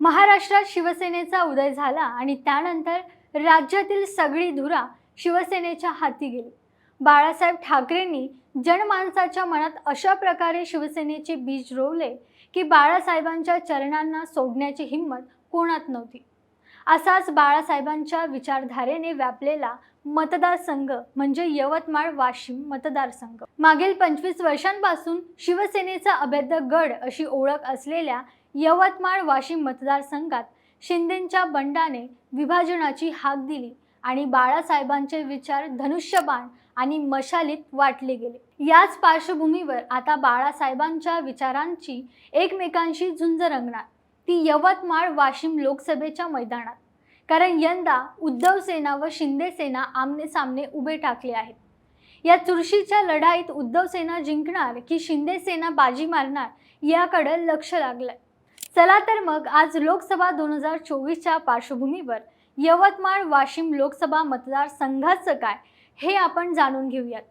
महाराष्ट्रात शिवसेनेचा उदय झाला आणि त्यानंतर राज्यातील सगळी धुरा शिवसेनेच्या हाती गेली. बाळासाहेब ठाकरेंनी जनमानसाच्या मनात अशा प्रकारे शिवसेनेचे बीज रोवले की बाळासाहेबांच्या चरणांना सोडण्याची हिंमत कोणात नव्हती. असाच बाळासाहेबांच्या विचारधारेने व्यापलेला मतदारसंघ म्हणजे यवतमाळ वाशिम मतदारसंघ. मागील पंचवीस वर्षांपासून शिवसेनेचा अभेद्य गड अशी ओळख असलेल्या यवतमाळ वाशिम मतदारसंघात शिंदेंच्या बंडाने विभाजनाची हाक दिली आणि बाळासाहेबांचे विचार धनुष्यबाण आणि मशालीत वाटले गेले. याच पार्श्वभूमीवर आता बाळासाहेबांच्या विचारांची एकमेकांशी झुंज रंगणार. ती यवतमाळ वाशिम लोकसभेच्या मैदानात. कारण यंदा उद्धव सेना व शिंदे सेना आमने सामने उभे टाकले आहेत. या चुरशीच्या लढाईत उद्धव सेना जिंकणार की शिंदे सेना बाजी मारणार याकडे लक्ष लागलंय. चला तर मग आज लोकसभा दोन हजार चोवीसच्या पार्श्वभूमीवर यवतमाळ वाशिम लोकसभा मतदारसंघाचं काय हे आपण जाणून घेऊयात.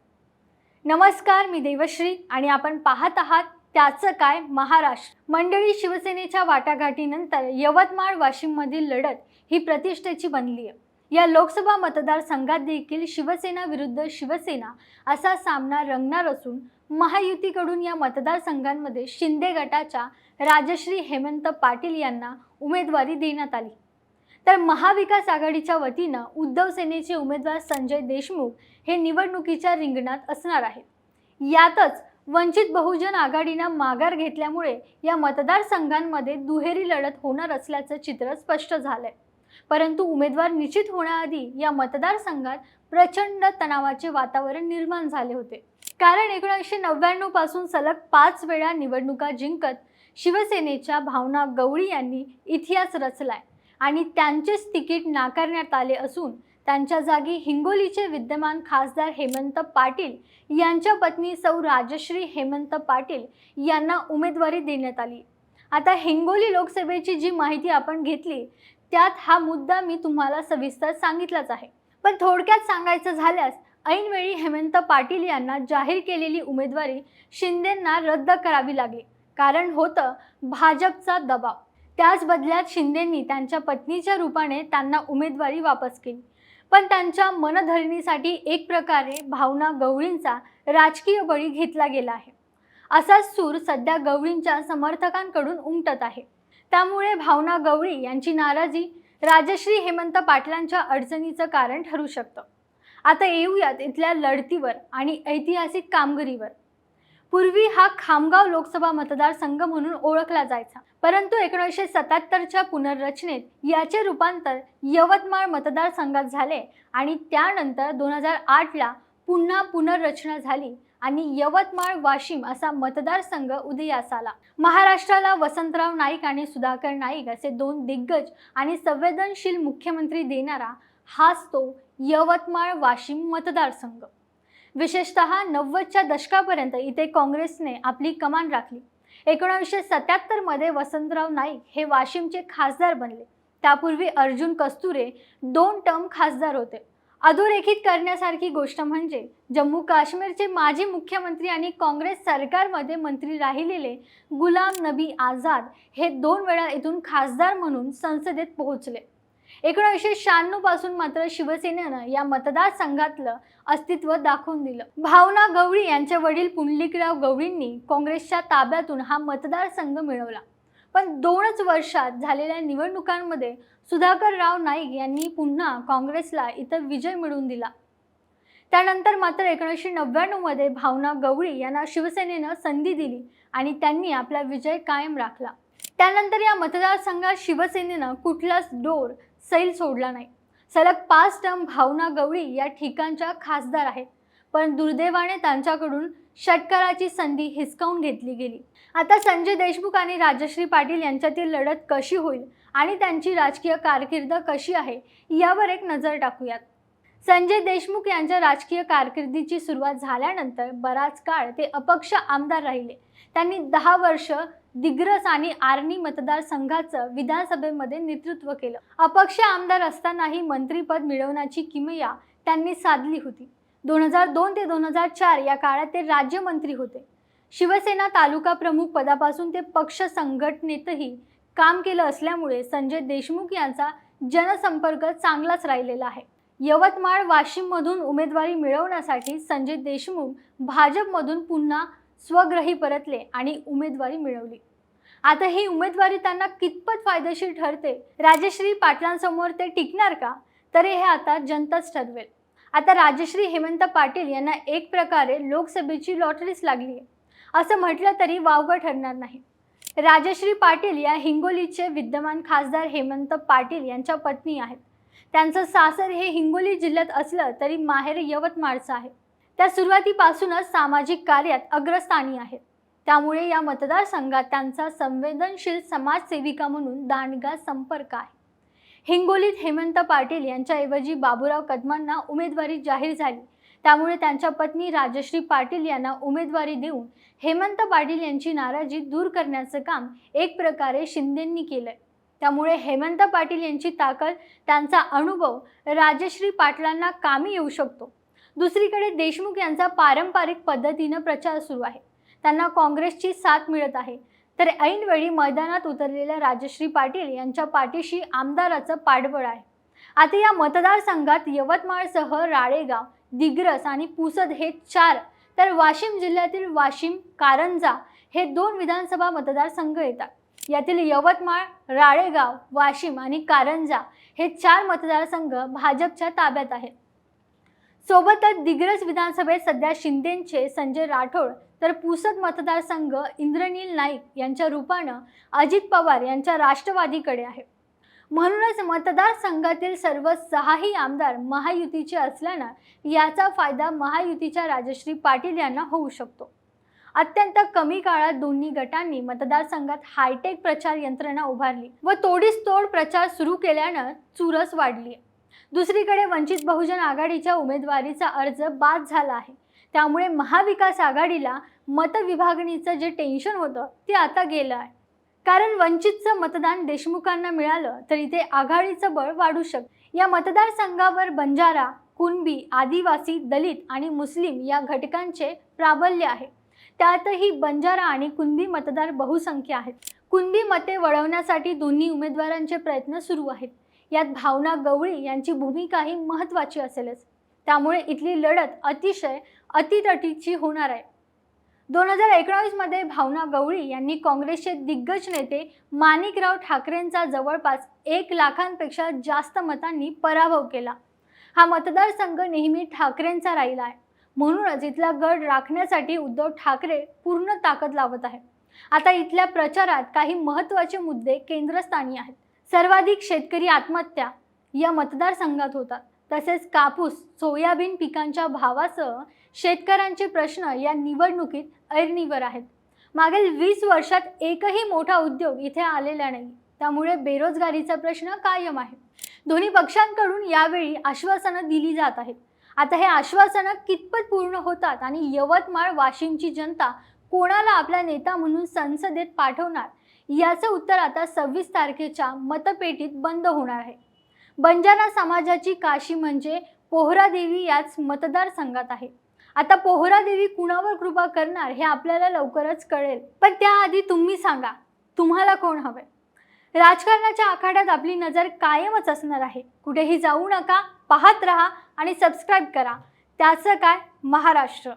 नमस्कार मी देवश्री आणि आपण पाहत आहात त्याचं काय महाराष्ट्र. मंडळी शिवसेनेच्या वाटाघाटीनंतर यवतमाळ वाशिममधील लढत ही प्रतिष्ठेची बनली आहे या लोकसभा मतदारसंघात देखील शिवसेना विरुद्ध शिवसेना असा सामना रंगणार असून महायुतीकडून या मतदारसंघांमध्ये शिंदे गटाच्या राजश्री हेमंत पाटील यांना उमेदवारी देण्यात आली. तर महाविकास आघाडीच्या वतीनं उद्धव सेनेचे उमेदवार संजय देशमुख हे निवडणुकीच्या रिंगणात असणार आहेत. यातच वंचित बहुजन आघाडीनं माघार घेतल्यामुळे या मतदारसंघांमध्ये दुहेरी लढत होणार असल्याचं चित्र स्पष्ट झालंय. परंतु उमेदवार निश्चित होण्याआधी या मतदारसंघात प्रचंड तणावाचे वातावरण निर्माण झाले होते. कारण एकोणीसशे नव्याण्णवपासून सलग पाच वेळा निवडणुका जिंकत शिवसेनेच्या भावना गवळी यांनी इतिहास रचलाय आणि त्यांचेच तिकीट नाकारण्यात आले असून त्यांच्या जागी हिंगोलीचे विद्यमान खासदार हेमंत पाटील यांच्या पत्नी सौ राजश्री हेमंत पाटील यांना उमेदवारी देण्यात आली. आता हिंगोली लोकसभेची जी माहिती आपण घेतली त्यात हा मुद्दा मी तुम्हाला सविस्तर सांगितलाच आहे. पण थोडक्यात सांगायचं झाल्यास ऐनवेळी हेमंत पाटील यांना जाहीर केलेली उमेदवारी शिंदेंना रद्द करावी लागली. कारण होतं भाजपचा दबाव. त्याच बदल्यात शिंदेंनी त्यांच्या पत्नीच्या रूपाने त्यांना उमेदवारी वापस केली. पण त्यांच्या मनधरणीसाठी एक प्रकारे भावना गवळींचा राजकीय बळी घेतला गेला आहे. असाच सूर सध्या गवळींच्या समर्थकांकडून उमटत आहे. त्यामुळे भावना गवळी यांची नाराजी राजश्री हेमंत पाटलांच्या अडचणीचं कारण ठरू शकतं. आता येऊयात इथल्या लढतीवर आणि ऐतिहासिक कामगिरीवर. पूर्वी हा खामगाव लोकसभा मतदारसंघ म्हणून ओळखला जायचा. परंतु एकोणीसशे सत्याहत्तरच्या पुनर्रचनेत याचे रूपांतर यवतमाळ मतदारसंघात झाले आणि त्यानंतर दोन हजार आठला पुन्हा पुनर्रचना झाली. आणि यवतमाळ वाशिम असा मतदारसंघ उदयास आला महाराष्ट्राला वसंतराव नाईक आणि सुधाकर नाईक असे दोन दिग्गज आणि संवेदनशील मुख्यमंत्री देणारा हाच तो यवतमाळ वाशिम मतदारसंघ. विशेषतः नव्वदच्या दशकापर्यंत इथे काँग्रेसने आपली कमान राखली. एकोणीसशे सत्याहत्तरमध्ये वसंतराव नाईक हे वाशिमचे खासदार बनले. त्यापूर्वी अर्जुन कस्तुरे दोन टर्म खासदार होते. अधोरेखित करण्यासारखी गोष्ट म्हणजे जम्मू काश्मीरचे माजी मुख्यमंत्री आणि काँग्रेस सरकारमध्ये मंत्री राहिलेले गुलाम नबी आझाद हे दोन वेळा इथून खासदार म्हणून संसदेत पोहोचले. एकोणीसशे शहाण्णवपासून मात्र शिवसेनेनं या मतदारसंघातलं अस्तित्व दाखवून दिलं. भावना गवळी यांचे वडील पुंडलिकराव गवळींनी काँग्रेसच्या ताब्यातून हा मतदारसंघ मिळवला. पण दोनच वर्षात झालेल्या निवडणुकांमध्ये सुधाकर राव नाईक यांनी पुन्हा काँग्रेसला इथं विजय मिळवून दिला. त्यानंतर मात्र एकोणीसशे नव्याण्णवमध्ये भावना गवळी यांना शिवसेनेनं संधी दिली आणि त्यांनी आपला विजय कायम राखला. त्यानंतर या मतदारसंघात शिवसेनेनं कुठलाच डोर सैल सोडला नाही. सलग पाच टर्म भावना गवळी या ठिकाणच्या खासदार आहेत. पण दुर्दैवाने त्यांच्याकडून षटकाराची संधी हिसकावून घेतली गेली. आता संजय देशमुख आणि राजश्री पाटील यांच्यातील लढत कशी होईल आणि त्यांची राजकीय कारकीर्द कशी आहे यावर एक नजर टाकूयात. संजय देशमुख यांच्या राजकीय कारकिर्दीची सुरुवात झाल्यानंतर बराच काळ ते अपक्ष आमदार राहिले. त्यांनी दहा वर्ष दिग्रस आणि आर्णी मतदारसंघाचं विधानसभेमध्ये नेतृत्व केलं. अपक्ष आमदार असतानाही मंत्रीपद मिळवण्याची किमया त्यांनी साधली होती. दोन हजार दोन ते दोन हजार चार या काळात ते राज्यमंत्री होते. शिवसेना तालुका प्रमुख पदापासून ते पक्ष संघटनेतही काम केलं असल्यामुळे संजय देशमुख यांचा जनसंपर्क चांगलाच राहिलेला आहे. यवतमाळ वाशिममधून उमेदवारी मिळवण्यासाठी संजय देशमुख भाजपमधून पुन्हा स्वग्रही परतले आणि उमेदवारी मिळवली. आता ही उमेदवारी त्यांना कितपत फायदेशीर ठरते? राजश्री पाटलांसमोर ते टिकणार का? तरी हे आता जनताच ठरवेल. आता राजश्री हेमंत पाटील यांना एक प्रकारे लोकसभेची लॉटरीच लागली आहे. असं म्हटलं तरी वावगं ठरणार नाही. राजश्री पाटील या हिंगोलीचे विद्यमान खासदार हेमंत पाटील यांच्या पत्नी आहेत. त्यांचं सासर हे हिंगोली जिल्ह्यात असलं तरी माहेर यवतमाळचं आहे. त्या सुरुवातीपासूनच सामाजिक कार्यात अग्रस्थानी आहेत. त्यामुळे या मतदारसंघात त्यांचा संवेदनशील समाजसेविका म्हणून दांडगा संपर्क आहे. हिंगोलीत हेमंत पाटील यांच्याऐवजी बाबूराव कदमांना उमेदवारी जाहीर झाली. त्यामुळे त्यांच्या पत्नी राजश्री पाटील यांना उमेदवारी देऊन हेमंत पाटील यांची नाराजी दूर करण्याचं काम एक प्रकारे शिंदेंनी केलं त्यामुळे हेमंत पाटील यांची ताकद त्यांचा अनुभव राजश्री पाटलांना कामी येऊ शकतो. दुसरीकडे देशमुख यांचा पारंपरिक पद्धतीनं प्रचार सुरू आहे. त्यांना काँग्रेसची साथ मिळत आहे. तर ऐनवेळी मैदानात उतरलेल्या राजश्री पाटील यांच्या पाठीशी आमदाराचं पाठबळ आहे. आता या मतदारसंघात यवतमाळसह राळेगाव दिग्रस आणि पुसद हे चार तर वाशिम जिल्ह्यातील वाशिम कारंजा हे दोन विधानसभा मतदारसंघ येतात. यातील यवतमाळ राळेगाव वाशिम आणि कारंजा हे चार मतदारसंघ भाजपच्या ताब्यात आहेत. सोबतच दिग्रज विधानसभेत सध्या शिंदेचे संजय राठोड तर पुसद मतदारसंघ इंद्रनील नाईक यांच्या रूपानं अजित पवार यांच्या राष्ट्रवादीकडे आहे. म्हणूनच मतदारसंघातील सर्व सहाही आमदार महायुतीचे असल्यानं याचा फायदा महायुतीच्या राजश्री पाटील यांना होऊ शकतो. अत्यंत कमी काळात दोन्ही गटांनी मतदारसंघात हायटेक प्रचार यंत्रणा उभारली व तोडीस तोड प्रचार सुरू केल्यानं चुरस वाढली दुसरीकडे वंचित बहुजन आघाडीच्या उमेदवारीचा अर्ज बाद झाला आहे. त्यामुळे महाविकास आघाडीला मतविभागणीचं जे टेन्शन होतं ते आता गेलं आहे. कारण वंचितचं मतदान देशमुखांना मिळालं तर इथे आघाडीचं बळ वाढू शकतं या मतदारसंघावर बंजारा कुणबी आदिवासी दलित आणि मुस्लिम या घटकांचे प्राबल्य आहे. त्यातही बंजारा आणि कुणबी मतदार बहुसंख्य आहेत. कुणबी मते वळवण्यासाठी दोन्ही उमेदवारांचे प्रयत्न सुरू आहेत. यात भावना गवळी यांची भूमिकाही महत्त्वाची असेलच. त्यामुळे इथली लढत अतिशय अतितटीची होणार आहे. दोन हजार एकोणावीसमध्ये भावना गवळी यांनी काँग्रेसचे दिग्गज नेते माणिकराव ठाकरेंचा जवळपास एक लाखांपेक्षा जास्त मतांनी पराभव केला. हा मतदारसंघ नेहमी ठाकरेंचा राहिला आहे. म्हणूनच इथला गड राखण्यासाठी उद्धव ठाकरे पूर्ण ताकद लावत आहे आता इथल्या प्रचारात काही महत्त्वाचे मुद्दे केंद्रस्थानी आहेत. सर्वाधिक शेतकरी आत्महत्या या मतदारसंघात होतात. तसेच कापूस सोयाबीन पिकांच्या भावासह शेतकऱ्यांचे प्रश्न या निवडणुकीत ऐरणीवर आहेत. मागील वीस वर्षात एकही मोठा उद्योग इथे आलेला नाही. त्यामुळे बेरोजगारीचा प्रश्न कायम आहे. दोन्ही पक्षांकडून यावेळी आश्वासनं दिली जात आहेत. आता हे आश्वासनं कितपत पूर्ण होतात आणि यवतमाळ वाशिमची जनता कोणाला आपला नेता म्हणून संसदेत पाठवणार याचं उत्तर आता सव्वीस तारखेच्या मतपेटीत बंद होणार आहे. बंजारा समाजाची काशी म्हणजे पोहरादेवी याच मतदारसंघात आहे. आता पोहरादेवी कुणावर कृपा करणार हे आपल्याला लवकरच कळेल. पण त्याआधी तुम्ही सांगा तुम्हाला कोण हवंय? राजकारणाच्या आखाड्यात आपली नजर कायमच असणार आहे. कुठेही जाऊ नका पाहत राहा आणि सबस्क्राईब करा. त्याचं काय? महाराष्ट्र.